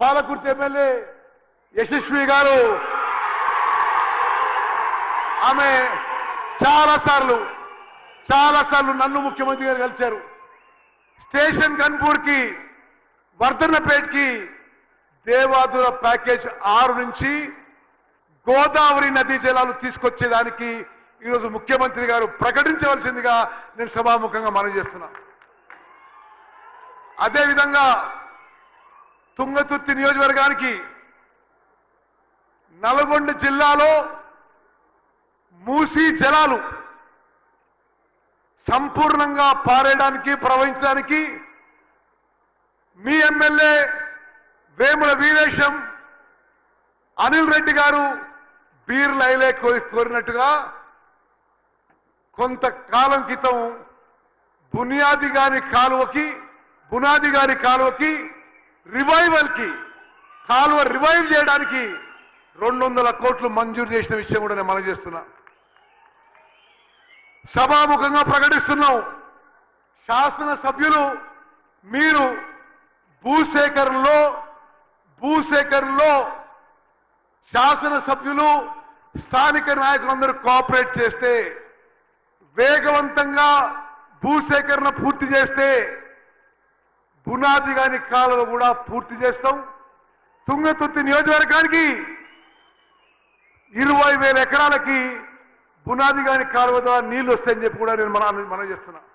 Palakurthi MLA Yashasvi గారు. ఆమె చాలా సార్లు చాలా సార్లు నన్ను ముఖ్యమంత్రి గారు కలిశారు. స్టేషన్ గన్పూర్కి వర్ధన్నపేట్కి దేవాదుల ప్యాకేజ్ ఆరు నుంచి గోదావరి నదీ జలాలు తీసుకొచ్చేదానికి ఈరోజు ముఖ్యమంత్రి గారు ప్రకటించవలసిందిగా నేను సభాముఖంగా మనం చేస్తున్నా. అదేవిధంగా తుంగతుర్తి నియోజకవర్గానికి నల్గొండ జిల్లాలో మూసీ జలాలు సంపూర్ణంగా పారేయడానికి ప్రవహించడానికి మీ ఎమ్మెల్యే వేముల వీరేశం అనిల్ రెడ్డి గారు బీర్ లైలే కోరినట్టుగా కొంతకాలం క్రితం బునియాది గారి కాలువకి బునాది గారి కాలువకి రివైవల్కి కాలువ రివైవ్ చేయడానికి రెండు వందల కోట్లు మంజూరు చేసిన విషయం కూడా నేను మనం చేస్తున్నా. సభాముఖంగా ప్రకటిస్తున్నాం. శాసన సభ్యులు మీరు భూసేకరణలో భూసేకరణలో శాసనసభ్యులు స్థానిక నాయకులందరూ కోఆపరేట్ చేస్తే వేగవంతంగా భూసేకరణ పూర్తి చేస్తే పునాది కాని కాలువ కూడా పూర్తి చేస్తాం. తుంగతుర్తి నియోజకవర్గానికి ఇరవై వేల ఎకరాలకి పునాది కాని కాలువ ద్వారా నీళ్ళు వస్తాయని చెప్పి కూడా నేను మనం మనం చేస్తున్నాను